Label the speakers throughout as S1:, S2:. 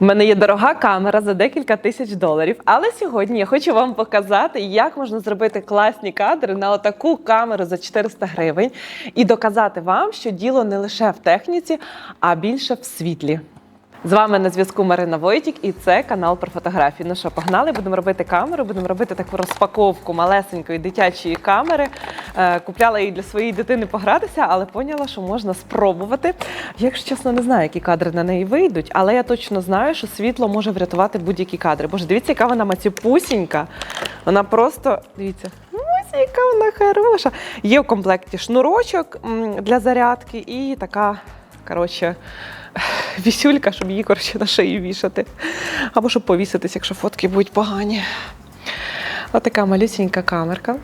S1: У мене є дорога камера за декілька тисяч доларів, але сьогодні я хочу вам показати, як можна зробити класні кадри на отаку камеру за 400 гривень і доказати вам, що діло не лише в техніці, а більше в світлі. З вами на зв'язку Марина Войтік, і це канал про фотографії. Ну що, погнали? Будемо робити камеру, будемо робити таку розпаковку малесенької дитячої камери. Е, Купляла її для своєї дитини погратися, але поняла, що можна спробувати. Якщо чесно, не знаю, які кадри на неї вийдуть, але я точно знаю, що світло може врятувати будь-які кадри. Боже, дивіться, яка вона мацюпусінька. Вона просто дивіться. Яка вона хороша. Є в комплекті шнурочок для зарядки і така, коротше, вісюлька, щоб її коротше, на шиї вішати. Або щоб повіситись, якщо фотки будуть погані. Ось така малюсінька камерка.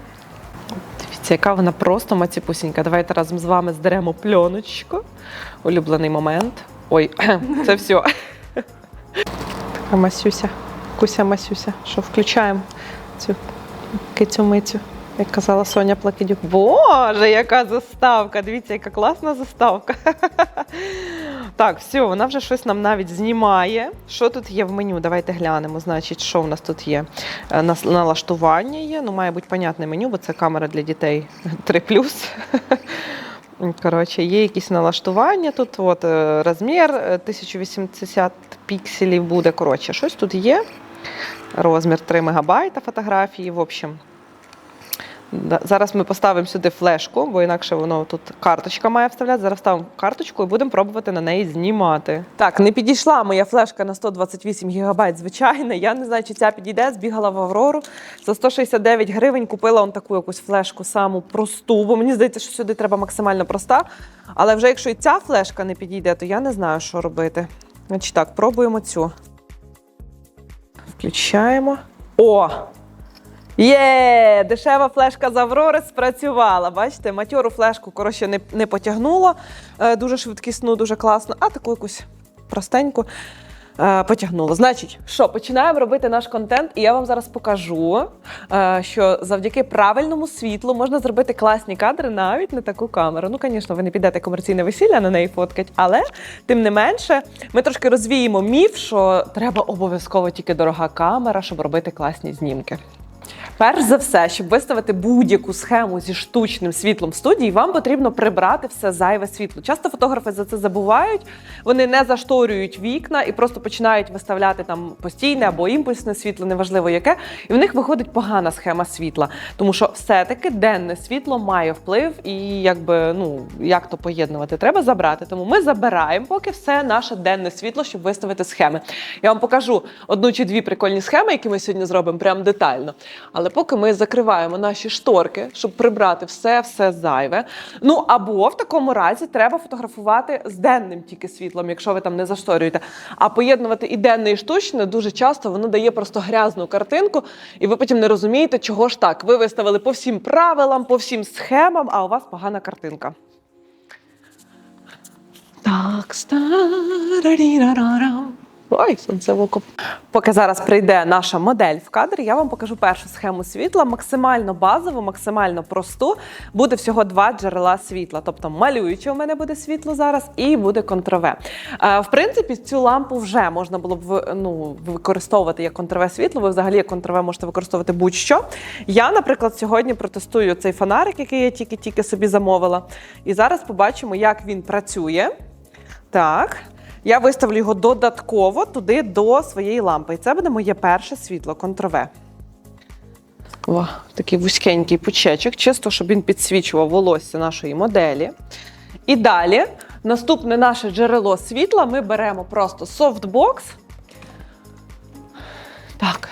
S1: Дивіться, яка вона просто маціпусінька. Давайте разом з вами здеремо пленочку. Улюблений момент. Ой, це все. Така масюся, куся масюся. Що включаємо цю кицю-мицю, як казала Соня Плакидюк. Боже, яка заставка! Дивіться, яка класна заставка. Так, все, вона вже щось нам навіть знімає. Що тут є в меню? Давайте глянемо. Значить, що в нас тут є? Е, Налаштування є. Ну, має бути понятне меню, бо це камера для дітей 3 Коротше, є якісь налаштування тут. От е, розмір е, 1080 пікселів буде. Коротше, щось тут є. Розмір 3 мегабайта фотографії. В общем, Зараз ми поставимо сюди флешку, бо інакше воно тут карточка має вставляти. Зараз ставимо карточку і будемо пробувати на неї знімати. Так, не підійшла моя флешка на 128 гігабайт, звичайно. Я не знаю, чи ця підійде. Збігала в Аврору. За 169 гривень купила он таку якусь флешку, саму просту, бо мені здається, що сюди треба максимально проста. Але вже якщо і ця флешка не підійде, то я не знаю, що робити. Значить так, пробуємо цю. Включаємо. О! Є, дешева флешка з Аврори спрацювала. Бачите, матьору флешку коротше не, не потягнуло е, дуже швидкісну, дуже класно, а таку якусь простеньку е, потягнуло. Значить, що починаємо робити наш контент, і я вам зараз покажу, е, що завдяки правильному світлу можна зробити класні кадри навіть на таку камеру. Ну, звісно, ви не підете комерційне весілля на неї фоткать, але тим не менше, ми трошки розвіємо міф, що треба обов'язково тільки дорога камера, щоб робити класні знімки. Перш за все, щоб виставити будь-яку схему зі штучним світлом в студії, вам потрібно прибрати все зайве світло. Часто фотографи за це забувають, вони не зашторюють вікна і просто починають виставляти там постійне або імпульсне світло, неважливо яке, і в них виходить погана схема світла. Тому що все-таки денне світло має вплив, і якби ну як то поєднувати, треба забрати. Тому ми забираємо поки все наше денне світло, щоб виставити схеми. Я вам покажу одну чи дві прикольні схеми, які ми сьогодні зробимо прям детально. Але поки ми закриваємо наші шторки, щоб прибрати все, все зайве. Ну або в такому разі треба фотографувати з денним тільки світлом, якщо ви там не зашторюєте. А поєднувати і денне, і штучне дуже часто воно дає просто грязну картинку, і ви потім не розумієте, чого ж так. Ви виставили по всім правилам, по всім схемам, а у вас погана картинка. Так, старарірарарам. Ой, сонце в око. Поки зараз прийде наша модель в кадр, я вам покажу першу схему світла, максимально базову, максимально просту. Буде всього два джерела світла. Тобто малююче у мене буде світло зараз і буде контрове. Е, в принципі, цю лампу вже можна було б ну, використовувати як контрове світло. Ви взагалі як контрове можете використовувати будь-що. Я, наприклад, сьогодні протестую цей фонарик, який я тільки-тільки собі замовила. І зараз побачимо, як він працює. Так. Я виставлю його додатково туди до своєї лампи. І це буде моє перше світло контрове. О, такий вузькенький пучечок, чисто, щоб він підсвічував волосся нашої моделі. І далі, наступне наше джерело світла ми беремо просто софтбокс. Так.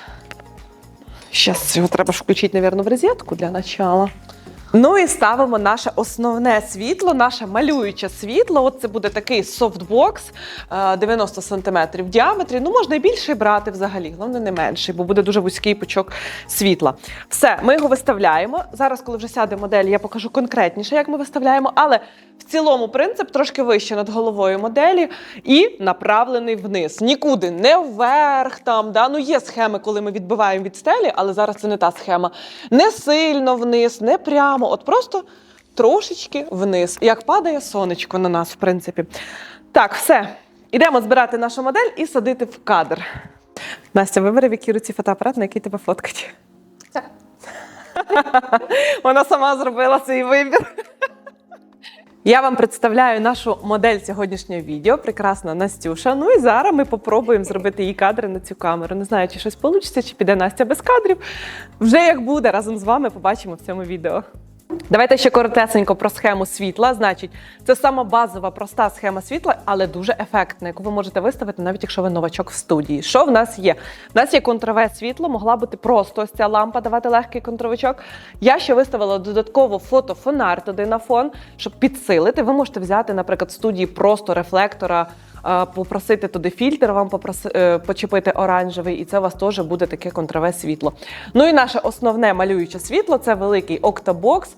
S1: Зараз його треба включити, мабуть, в розетку для начала. Ну і ставимо наше основне світло, наше малююче світло. От це буде такий софтбокс е, 90 см в діаметрі. Ну, можна і більше брати взагалі, головне не менший, бо буде дуже вузький пучок світла. Все, ми його виставляємо. Зараз, коли вже сяде модель, я покажу конкретніше, як ми виставляємо, але в цілому принцип трошки вище над головою моделі і направлений вниз. Нікуди не вверх. Там да ну є схеми, коли ми відбиваємо від стелі, але зараз це не та схема. Не сильно вниз, не прямо, от просто трошечки вниз. Як падає сонечко на нас, в принципі. Так, все. Ідемо збирати нашу модель і садити в кадр. Настя, вибери, в якій руці фотоапарат, на який тебе фоткать.
S2: Так.
S1: Вона сама зробила свій вибір. Я вам представляю нашу модель сьогоднішнього відео. Прекрасна Настюша. Ну і зараз ми попробуємо зробити її кадри на цю камеру. Не знаю, чи щось вийде, чи піде Настя без кадрів. Вже як буде, разом з вами побачимо в цьому відео. Давайте ще коротесенько про схему світла. Значить, це сама базова, проста схема світла, але дуже ефектна, яку ви можете виставити, навіть якщо ви новачок в студії. Що в нас є? В нас є контрове світло, могла бути просто ось ця лампа, давати легкий контровичок. Я ще виставила додатково фотофонар туди на фон, щоб підсилити. Ви можете взяти, наприклад, в студії просто рефлектора. Попросити туди фільтр, вам попроси, е, почепити оранжевий, і це у вас теж буде таке контрове світло. Ну і наше основне малююче світло це великий октобокс. Е,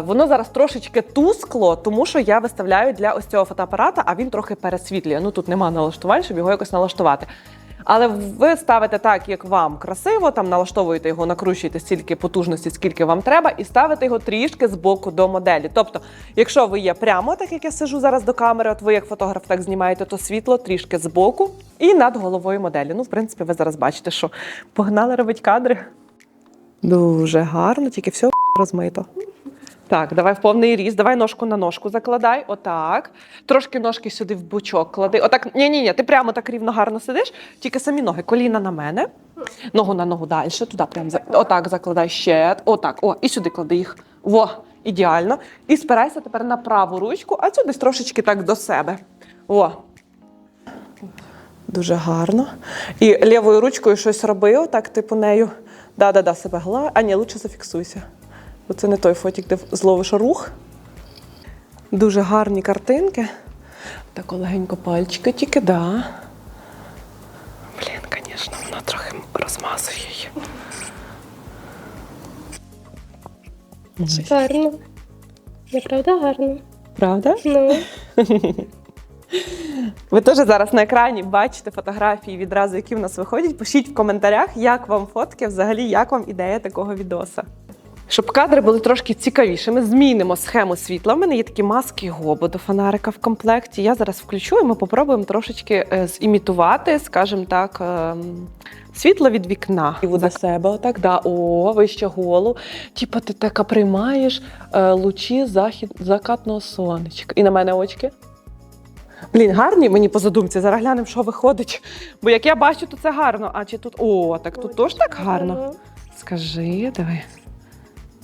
S1: Воно зараз трошечки тускло, тому що я виставляю для ось цього фотоапарата, а він трохи пересвітлює. Ну тут нема налаштувань, щоб його якось налаштувати. Але ви ставите так, як вам красиво, там налаштовуєте його, накручуєте стільки потужності, скільки вам треба, і ставите його трішки з боку до моделі. Тобто, якщо ви є прямо, так як я сижу зараз до камери, от ви як фотограф так знімаєте, то світло трішки з боку і над головою моделі. Ну, в принципі, ви зараз бачите, що погнали робити кадри. Дуже гарно, тільки все розмито. Так, давай в повний ріст. Давай ножку на ножку закладай. Отак. Трошки ножки сюди в бочок клади. Отак. Ні, ні, ти прямо так рівно гарно сидиш, тільки самі ноги. Коліна на мене. Ногу на ногу далі. Туди прям за- отак закладай ще. Отак. О, і сюди клади їх. Во, ідеально. І спирайся тепер на праву ручку, а цю десь трошечки так до себе. О. Дуже гарно. І лівою ручкою щось роби, отак, типу нею. Да-да-да, себе гла. А ні, лучше зафіксуйся. Бо це не той фотік, де зловиш рух. Дуже гарні картинки. Так легенько пальчики тільки, да. Блін, звісно, воно трохи розмазує її.
S2: Гарно. Неправда гарно.
S1: Правда?
S2: Ну,
S1: Ви теж зараз на екрані бачите фотографії відразу, які в нас виходять. Пишіть в коментарях, як вам фотки, взагалі, як вам ідея такого відоса. Щоб кадри були трошки цікавішими, змінимо схему світла. У мене є такі маски гобо до фонарика в комплекті. Я зараз включу і ми попробуємо трошечки е, зімітувати, скажімо так, ем, світло від вікна. І до себе, отак, да. О, вище голу. Типа ти така приймаєш е, лучі захід, закатного сонечка. І на мене очки. Блін, гарні мені по задумці. Зараз глянемо, що виходить. Бо як я бачу, то це гарно. А чи тут. О, так тут теж так гарно. Скажи, давай.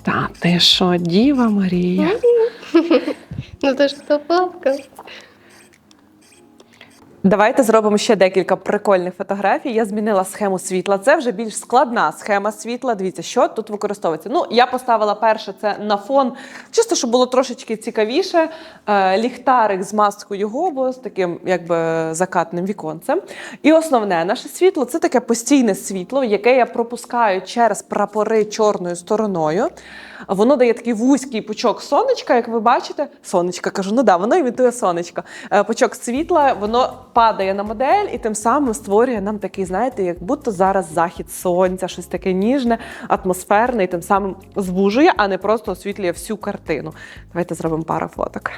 S1: Та ти що, Діва Марія?
S2: Ну ти ж хто папка.
S1: Давайте зробимо ще декілька прикольних фотографій. Я змінила схему світла. Це вже більш складна схема світла. Дивіться, що тут використовується. Ну, я поставила перше це на фон, чисто, щоб було трошечки цікавіше. Е, ліхтарик з маскою гобо, з таким якби закатним віконцем. І основне наше світло це таке постійне світло, яке я пропускаю через прапори чорною стороною. Воно дає такий вузький пучок сонечка, як ви бачите. Сонечка кажу, ну да, воно імітує сонечко. Е, Пучок світла, воно падає на модель і тим самим створює нам такий, знаєте, як будто зараз захід сонця, щось таке ніжне, атмосферне, і тим самим звужує, а не просто освітлює всю картину. Давайте зробимо пару фоток.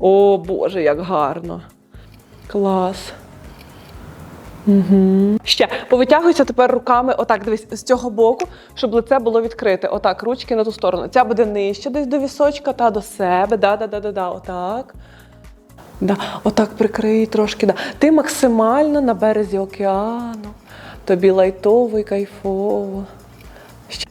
S1: О Боже, як гарно! Клас! Угу. Ще повитягуйся тепер руками, отак дивись, з цього боку, щоб лице було відкрите. Отак, ручки на ту сторону. Ця буде нижче десь до вісочка та до себе. Да, да, да, да, да, отак. Да, отак прикрий трошки. Да. Ти максимально на березі океану. Тобі лайтово і кайфово.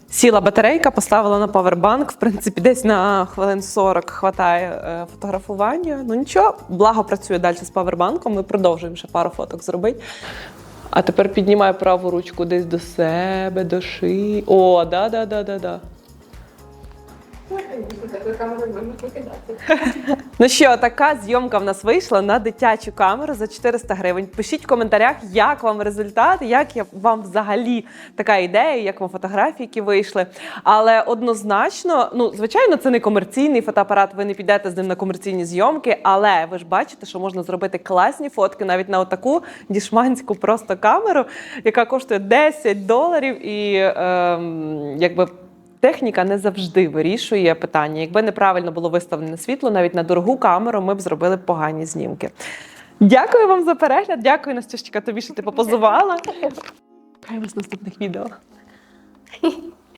S1: Сіла батарейка, поставила на павербанк. В принципі, десь на хвилин 40 хватає е, фотографування. Ну нічого, благо працює далі з павербанком. Ми продовжуємо ще пару фоток зробити. А тепер піднімаю праву ручку десь до себе, до шиї. О, да, да, да, да, да. Ну що, така зйомка в нас вийшла на дитячу камеру за 400 гривень. Пишіть в коментарях, як вам результат, як вам взагалі така ідея, як вам фотографії, які вийшли. Але однозначно, ну звичайно, це не комерційний фотоапарат. Ви не підете з ним на комерційні зйомки, але ви ж бачите, що можна зробити класні фотки навіть на отаку дішманську просто камеру, яка коштує 10 доларів і ем, якби. Техніка не завжди вирішує питання. Якби неправильно було виставлене світло, навіть на дорогу камеру ми б зробили погані знімки. Дякую вам за перегляд. Дякую, Настюшечка, тобі, що ти попозувала. Вас наступних відео.